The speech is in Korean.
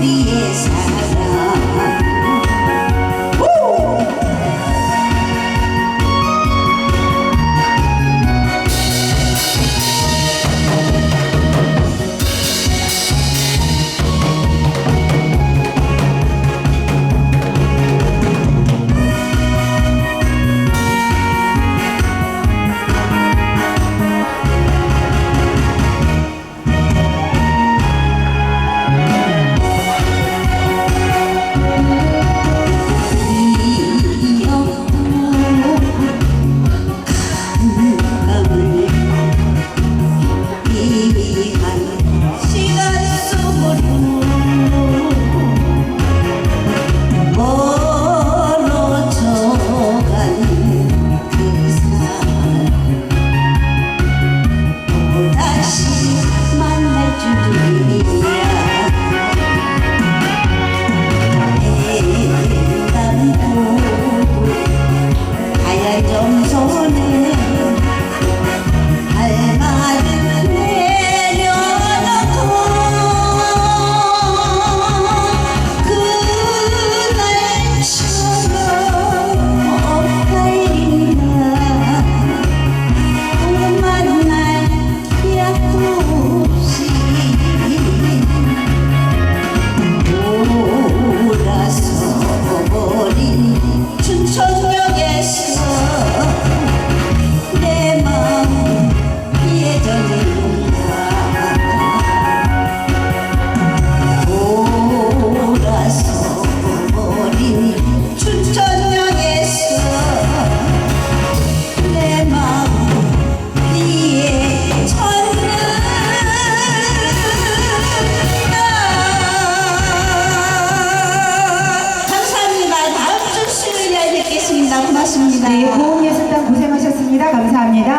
the end. to me. 네, 우리 고은 예술단 고생하셨습니다. 감사합니다.